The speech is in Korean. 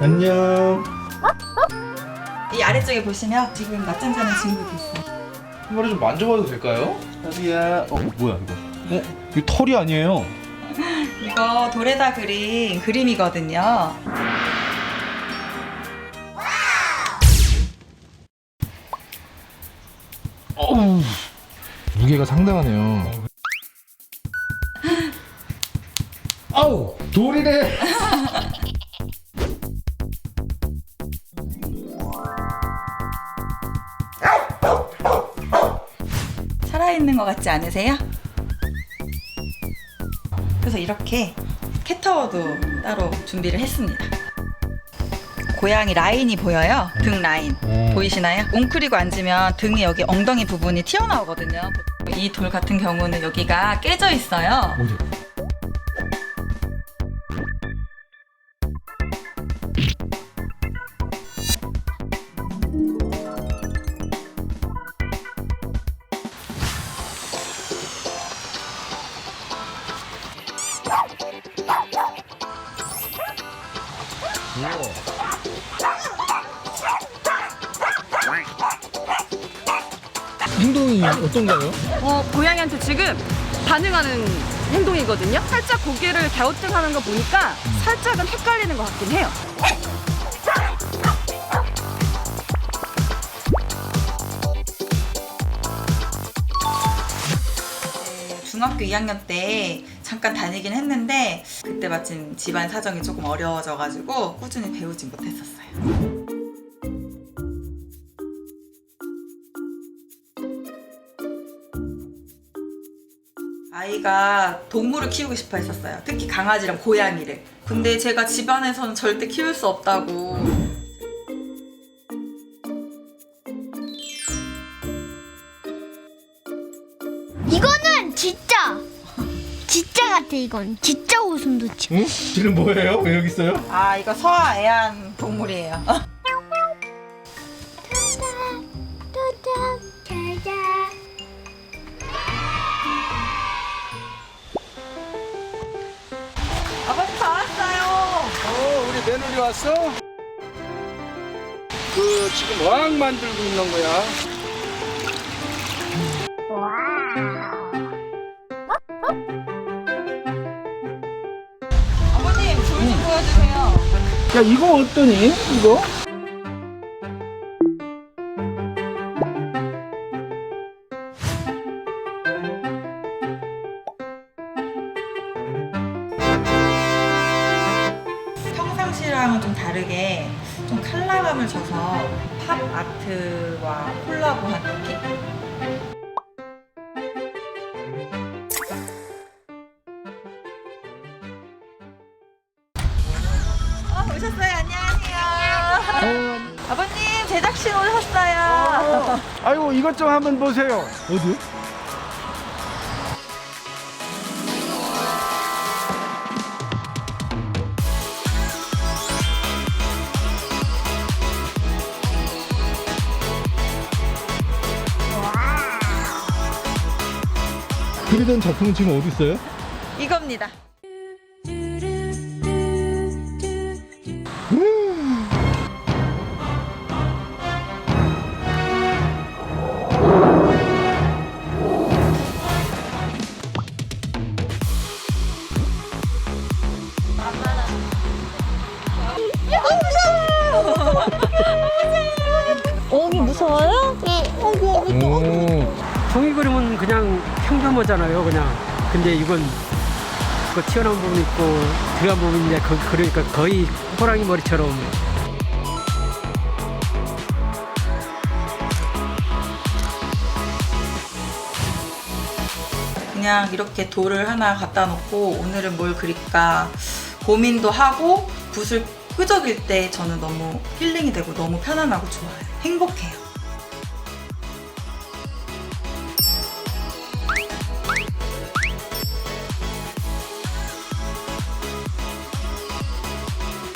안녕. 이 아래쪽에 보시면 지금 낮잠 자는 친구도 있어요. 한 마리 좀 만져봐도 될까요? 나비야. 어 뭐야 이거? 어? 이거 털이 아니에요. 이거 돌에다 그린 그림이거든요. 어우 무게가 상당하네요. 아우 돌이래. 살아있는 것 같지 않으세요? 그래서 이렇게 캣타워도 따로 준비를 했습니다. 고양이 라인이 보여요. 등 라인. 음. 보이시나요? 웅크리고 앉으면 등이 여기 엉덩이 부분이 튀어나오거든요. 이 돌 같은 경우는 여기가 깨져 있어요. 행동이 어떤가요? 어, 고양이한테 지금 반응하는 행동이거든요. 살짝 고개를 갸우뚱하는 거 보니까 살짝은 헷갈리는 것 같긴 해요. 네, 중학교 2학년 때 잠깐 다니긴 했는데 그때 마침 집안 사정이 조금 어려워져가지고 꾸준히 배우진 못했었어요. 아이가 동물을 키우고 싶어 했었어요. 특히 강아지랑 고양이를. 근데 제가 집안에서는 절대 키울 수 없다고. 이거는 진짜 진짜 같아 이건 진짜 웃음 돋지 응? 지금 뭐예요? 왜 여기 있어요? 아 이거 서아 애완 동물이에요. 도착 잘자 아버지 다 왔어요. 어, 우리 며느리 왔어? 그 지금 어항 만들고 있는 거야. 아 야, 이거 어떠니? 이거? 평상시랑은 좀 다르게 좀 컬러감을 줘서 팝 아트와 콜라보한 느낌? 아이고, 이것 좀 한번 보세요. 어디? 그리던 작품은 지금 어디 있어요? 이겁니다. 평범하잖아요, 그냥. 근데 이건 그 튀어나온 부분 있고 들어간 부분인데 거, 그러니까 거의 호랑이 머리처럼 그냥 이렇게 돌을 하나 갖다 놓고 오늘은 뭘 그릴까 고민도 하고 붓을 끄적일 때 저는 너무 힐링이 되고 너무 편안하고 좋아요. 행복해요.